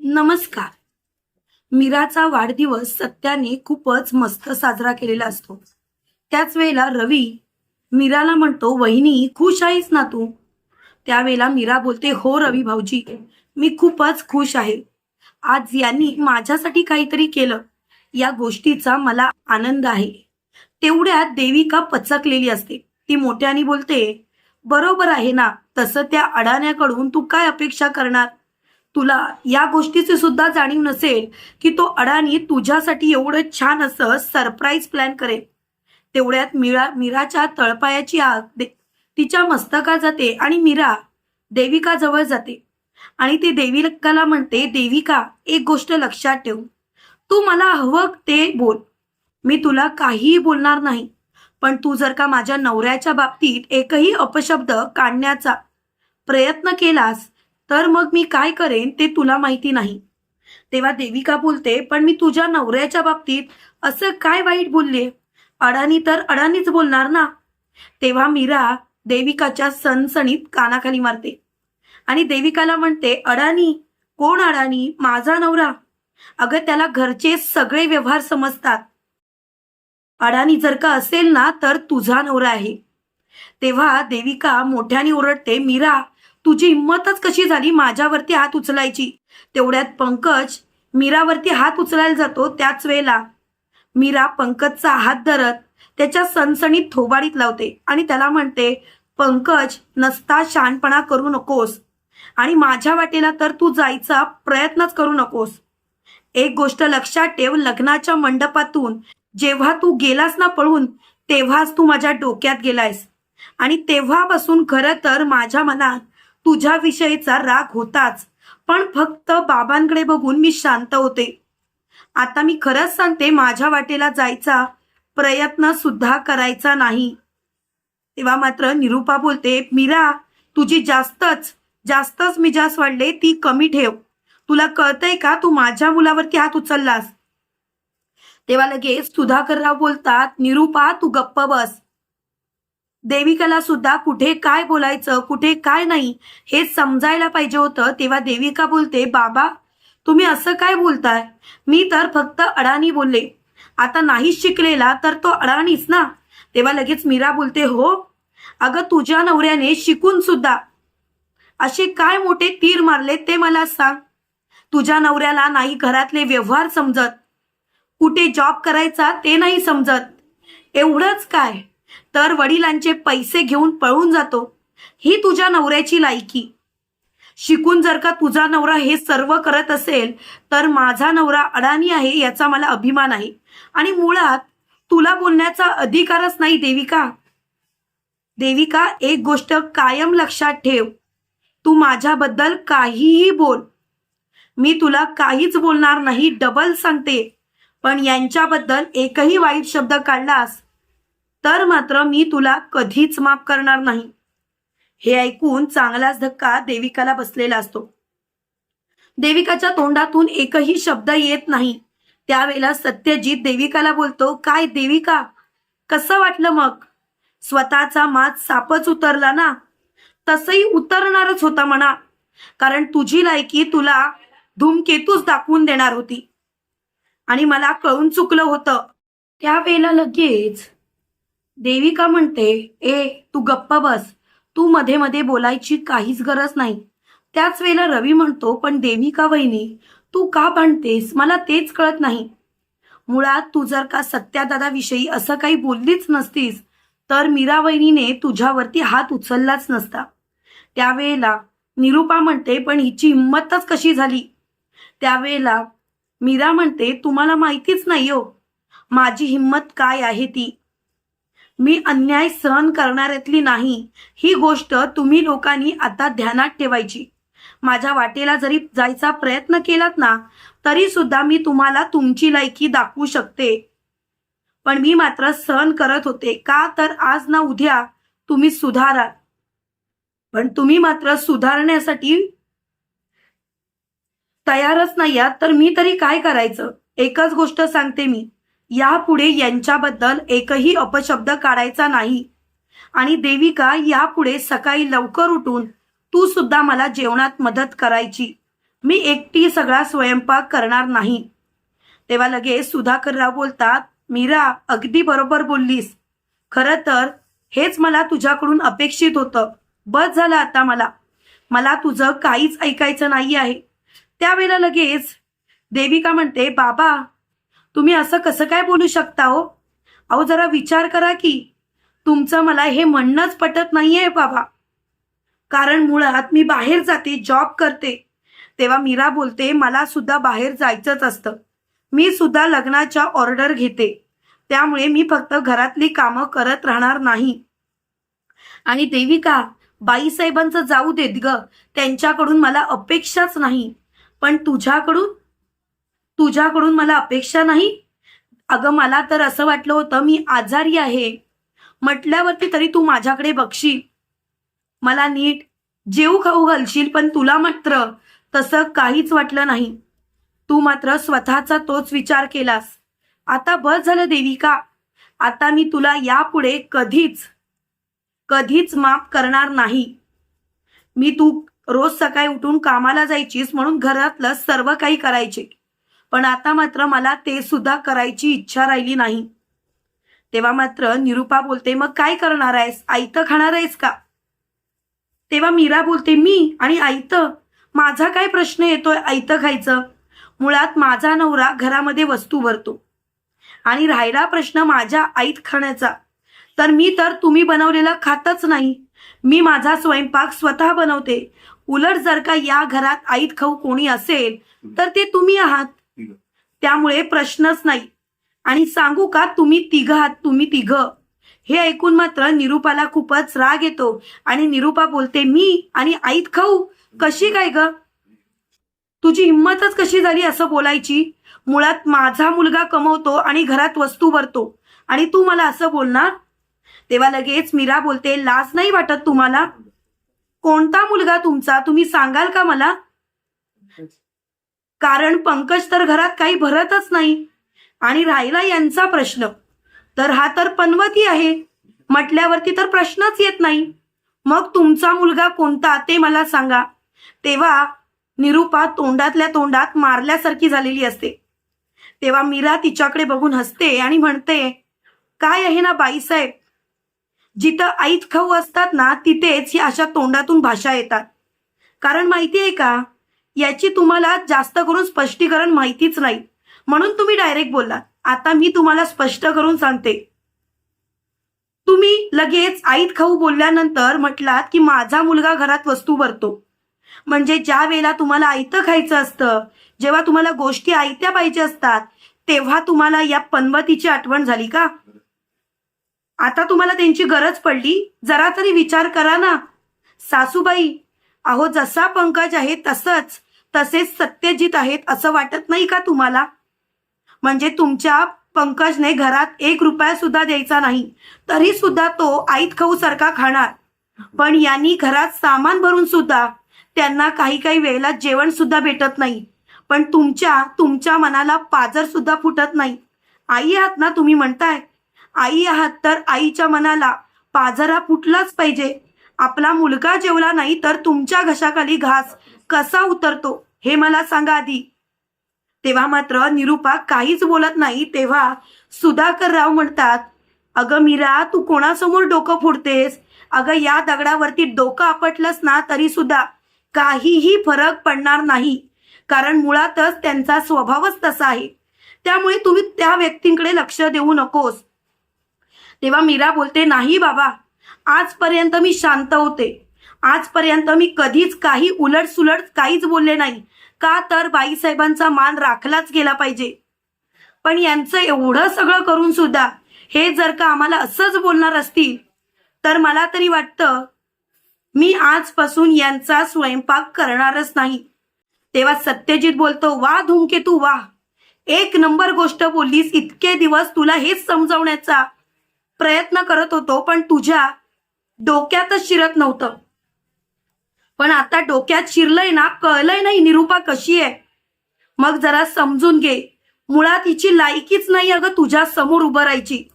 नमस्कार. मीराचा वाढदिवस सत्याने खूपच मस्त साजरा केलेला असतो. त्याच वेळेला रवी मीराला म्हणतो वहिनी खुश आहेस ना तू? त्यावेळेला मीरा बोलते हो रवी भाऊजी मी खूपच खुश आहे. आज यांनी माझ्यासाठी काहीतरी केलं. या गोष्टीचा मला आनंद आहे. तेवढ्यात देविका पचकलेली असते. ती मोठ्याने बोलते बरोबर आहे ना तसं त्या अडाण्याकडून तू काय अपेक्षा करणार? तुला या गोष्टीची सुद्धा जाणीव नसेल की तो अडाणी तुझ्यासाठी एवढं छान असं सरप्राईज प्लॅन करेल. तेवढ्यात मीरा मीराच्या तळपायाची आग दे- तिच्या मस्तका जाते आणि मीरा देविका जवळ जाते. आणि ती देविकाला म्हणते देविका एक गोष्ट लक्षात ठेव. तू मला हवं ते बोल. मी तुला काहीही बोलणार नाही. पण तू जर का माझ्या नवऱ्याच्या बाबतीत एकही अपशब्द काढण्याचा प्रयत्न केलास तर मग मी काय करेन ते तुला माहिती नाही. तेव्हा देविका बोलते पण मी तुझ्या नवऱ्याच्या बाबतीत असं काय वाईट बोलले? अडाणी तर अडाणीच बोलणार ना? तेव्हा मीरा देविकाच्या सणसणीत कानाखाली मारते. आणि देविकाला म्हणते अडाणी कोण अडाणी? माझा नवरा. अगं त्याला घरचे सगळे व्यवहार समजतात. अडाणी जर का असेल ना तर तुझा नवरा आहे. तेव्हा देविका मोठ्याने ओरडते मीरा तुझी हिंमतच कशी झाली माझ्यावरती हात उचलायची? तेवढ्यात पंकज मीरावरती हात उचलायला जातो त्याच वेळेला. मीरा पंकजचा हात धरत त्याच्या सणसणीत थोबाडीत लावते आणि त्याला म्हणते पंकज नसता शहाणपणा करू नकोस आणि माझ्या वाटेला तर तू जायचा प्रयत्नच करू नकोस. एक गोष्ट लक्षात ठेव लग्नाच्या मंडपातून जेव्हा तू गेलास ना पळून तेव्हाच तू माझ्या डोक्यात गेलायस आणि तेव्हापासून खरं तर माझ्या मनात तुझ्याविषयीचा राग होताच. पण फक्त बाबांकडे बघून मी शांत होते. आता मी खरंच सांगते माझ्या वाटेला जायचा प्रयत्न सुद्धा करायचा नाही. तेव्हा मात्र निरुपा बोलते मीरा तुझी जास्तच जास्तच मिजास वाढले ती कमी ठेव. तुला कळतंय का तू माझ्या मुलावरती हात उचललास? तेव्हा लगेच सुधाकरराव बोलतात निरुपा तू गप्प बस. देविकाला सुद्धा कुठे काय बोलायचं कुठे काय नाही हे समजायला पाहिजे होतं. तेव्हा देविका बोलते बाबा तुम्ही असं काय बोलताय? मी तर फक्त अडाणी बोलले. आता नाही शिकलेला तर तो अडाणीच ना? तेव्हा लगेच मीरा बोलते हो अगं तुझ्या नवऱ्याने शिकून सुद्धा असे काय मोठे तीर मारले ते मला सांग. तुझ्या नवऱ्याला नाही घरातले व्यवहार समजत. कुठे जॉब करायचा ते नाही समजत. एवढंच काय? तर वडिलांचे पैसे घेऊन पळून जातो. ही तुझ्या नवऱ्याची लायकी. शिकून जर का तुझा नवरा हे सर्व करत असेल तर माझा नवरा अडाणी आहे याचा मला अभिमान आहे. आणि मुळात तुला बोलण्याचा अधिकारच नाही देविका. देविका एक गोष्ट कायम लक्षात ठेव. तू माझ्याबद्दल काहीही बोल. मी तुला काहीच बोलणार नाही डबल सांगते. पण यांच्याबद्दल एकही वाईट शब्द काढलास तर मात्र मी तुला कधीच माफ करणार नाही. हे ऐकून चांगलाच धक्का देविकाला बसलेला असतो. देविकाच्या तोंडातून एकही शब्द येत नाही. त्यावेळेला सत्यजित देविकाला बोलतो काय देविका? कसं वाटलं मग? स्वतःचा मात सापच उतरला ना? तसही उतरणारच होता म्हणा. कारण तुझी लायकी तुला धूमकेतूच दाखवून देणार होती. आणि मला कळून चुकलं होतं. त्यावेळेला लगेच देविका म्हणते ए तू गप्प बस. तू मध्ये मध्ये बोलायची काहीच गरज नाही. त्याच वेळेला रवी म्हणतो पण देविका वहिनी तू का भांडतेस? मला तेच कळत नाही. मुळात तू जर का सत्यादादाविषयी असं काही बोललीच नसतीस तर मीरा वहिनीने तुझ्यावरती हात उचललाच नसता. त्यावेळेला निरुपा म्हणते पण हिची हिंमतच कशी झाली? त्यावेळेला मीरा म्हणते तुम्हाला माहितीच नाही हो. माझी हिंमत काय आहे ती? मी अन्याय सहन करणाऱ्यातली नाही. ही गोष्ट तुम्ही लोकांनी आता ध्यानात ठेवायची. माझ्या वाटेला जरी जायचा प्रयत्न केलात ना तरी सुद्धा मी तुम्हाला तुमची लायकी दाखवू शकते. पण मी मात्र सहन करत होते. का तर आज ना उद्या तुम्ही सुधाराल. पण तुम्ही मात्र सुधारण्यासाठी तयारच नाही आहात. तर मी तरी काय करायचं? एकच गोष्ट सांगते मी. यापुढे यांच्याबद्दल एकही अपशब्द काढायचा नाही. आणि देविका यापुढे सकाळी लवकर उठून तू सुद्धा मला जेवणात मदत करायची. मी एकटी सगळा स्वयंपाक करणार नाही. तेव्हा लगेच सुधाकरराव बोलतात मीरा अगदी बरोबर बोललीस. खरं तर हेच मला तुझ्याकडून अपेक्षित होतं. बस झालं आता मला. मला तुझं काहीच ऐकायचं नाही आहे त्यावेळेला लगेच देविका म्हणते बाबा तुम्ही असं कसं काय बोलू शकता हो? अहो जरा विचार करा की. तुमचं मला हे म्हणणंच पटत नाहीये बाबा. कारण मुळात मी बाहेर जाते जॉब करते. तेव्हा मीरा बोलते मला सुद्धा बाहेर जायचंच असतं. मी सुद्धा लग्नाच्या ऑर्डर घेते. त्यामुळे मी फक्त घरातली कामं करत राहणार नाही. आणि देविका बाईसाहेबांचं जाऊ देत ग. त्यांच्याकडून मला अपेक्षाच नाही. पण तुझ्याकडून तुझ्याकडून मला अपेक्षा नाही? अगं मला तर असं वाटलं होतं मी आजारी आहे. म्हटल्यावरती तरी तू माझ्याकडे बघशील. मला नीट जेऊ खाऊ घालशील पण तुला मात्र तसं काहीच वाटलं नाही. तू मात्र स्वतःचा तोच विचार केलास. आता बस झालं देविका. आता मी तुला यापुढे कधीच कधीच माफ करणार नाही. मी तू रोज सकाळी उठून कामाला जायचीस म्हणून घरातलं सर्व काही करायचे. पण आता मात्र मला ते सुद्धा करायची इच्छा राहिली नाही. तेव्हा मात्र निरुपा बोलते मग काय करणार आहेस? आईतं खाणार आहेस का? तेव्हा मीरा बोलते मी आणि आईतं माझा काय प्रश्न येतोय आईतं खायचं? मुळात माझा नवरा घरामध्ये वस्तू भरतो आणि राहिला प्रश्न माझ्या आईत खाण्याचा. तर मी तर तुम्ही बनवलेलं खातच नाही. मी माझा स्वयंपाक स्वतः बनवते. उलट जर का या घरात आईत खाऊ कोणी असेल तर ते तुम्ही आहात. त्यामुळे प्रश्नच नाही. आणि सांगू का तुम्ही तिघ आहात तुम्ही तिघ. हे ऐकून मात्र निरुपाला खूपच राग येतो. आणि निरुपा बोलते मी आणि आईत खाऊ? कशी काय ग? तुझी हिंमतच कशी झाली असं बोलायची? मुळात माझा मुलगा कमवतो आणि घरात वस्तू भरतो. आणि तू मला असं बोलणार? तेव्हा लगेच मीरा बोलते लाज नाही वाटत तुम्हाला? कोणता मुलगा तुमचा? तुम्ही सांगाल का मला? कारण पंकज तर घरात काही भरतच नाही. आणि राहिला यांचा प्रश्न. तर हा तर पनवती आहे. म्हटल्यावरती तर प्रश्नच येत नाही. मग तुमचा मुलगा कोणता ते मला सांगा. तेव्हा निरुपा तोंडातल्या तोंडात मारल्यासारखी झालेली असते. तेव्हा मीरा तिच्याकडे बघून हसते आणि म्हणते काय आहे ना बाईसाहेब? जिथं आईत खाऊ असतात ना तिथेच ही अशा तोंडातून भाषा येतात. कारण माहिती आहे का याची तुम्हाला जास्त करून स्पष्टीकरण माहितीच नाही. म्हणून तुम्ही डायरेक्ट बोललात. आता मी तुम्हाला स्पष्ट करून सांगते. तुम्ही लगेच आईत खाऊ बोलल्यानंतर म्हटलात की माझा मुलगा घरात वस्तू भरतो. म्हणजे ज्या वेळेला तुम्हाला आयतं खायचं असतं जेव्हा तुम्हाला गोष्टी आयत्या पाहिजे असतात तेव्हा तुम्हाला या पनवतीची आठवण झाली का? आता तुम्हाला त्यांची गरज पडली. जरा तरी विचार करा ना. सासूबाई अहो जसा पंकज आहे तसंच तसेच सत्यजित आहेत असं वाटत नाही का तुम्हाला? म्हणजे तुमच्या पंकजने घरात एक रुपया सुद्धा द्यायचा नाही तरी सुद्धा तो आईत खाऊ सारखा खाणार. पण यांनी घरात सामान भरून सुद्धा त्यांना काही काही वेळेला जेवण सुद्धा भेटत नाही. पण तुमच्या तुमच्या मनाला पाजर सुद्धा फुटत नाही. आई आहात ना तुम्ही म्हणताय? आई आहात तर आईच्या मनाला पाजरा फुटलाच पाहिजे. आपला मुलगा जेवला नाही तर तुमच्या घशाखाली घास कसा उतरतो? हे मला सांगा आधी. तेव्हा मात्र निरुपा काहीच बोलत नाही. तेव्हा सुधाकर राव म्हणतात अगं मीरा तू कोणासमोर डोकं फोडतेस? अगं या दगडावरती डोकं आपटलंस ना तरी सुद्धा काहीही फरक पडणार नाही. कारण मुळातच त्यांचा स्वभावच तसा आहे. त्यामुळे तुम्ही त्या व्यक्तींकडे लक्ष देऊ नकोस. तेव्हा मीरा बोलते नाही बाबा आजपर्यंत मी शांत होते. आजपर्यंत मी कधीच काही उलट सुलट काहीच बोलले नाही. का तर बाईसाहेबांचा मान राखलाच गेला पाहिजे. पण यांचं एवढं सगळं करून सुद्धा हे जर का आम्हाला असंच बोलणार असतील तर मला तरी वाटतं मी आजपासून यांचा स्वयंपाक करणारच नाही. तेव्हा सत्यजित बोलतो वा धूमकेतू वा. एक नंबर गोष्ट बोललीस इतके दिवस तुला हेच समजवण्याचा प्रयत्न करत होतो पण तुझ्या डोक्यातच शिरत नव्हतं. पण आता डोक्यात शिरलंय ना कळलंय नाही निरुपा कशी आहे? मग जरा समजून घे. मुळात हिची लायकीच नाही अगं तुझ्या समोर उभं राहायची.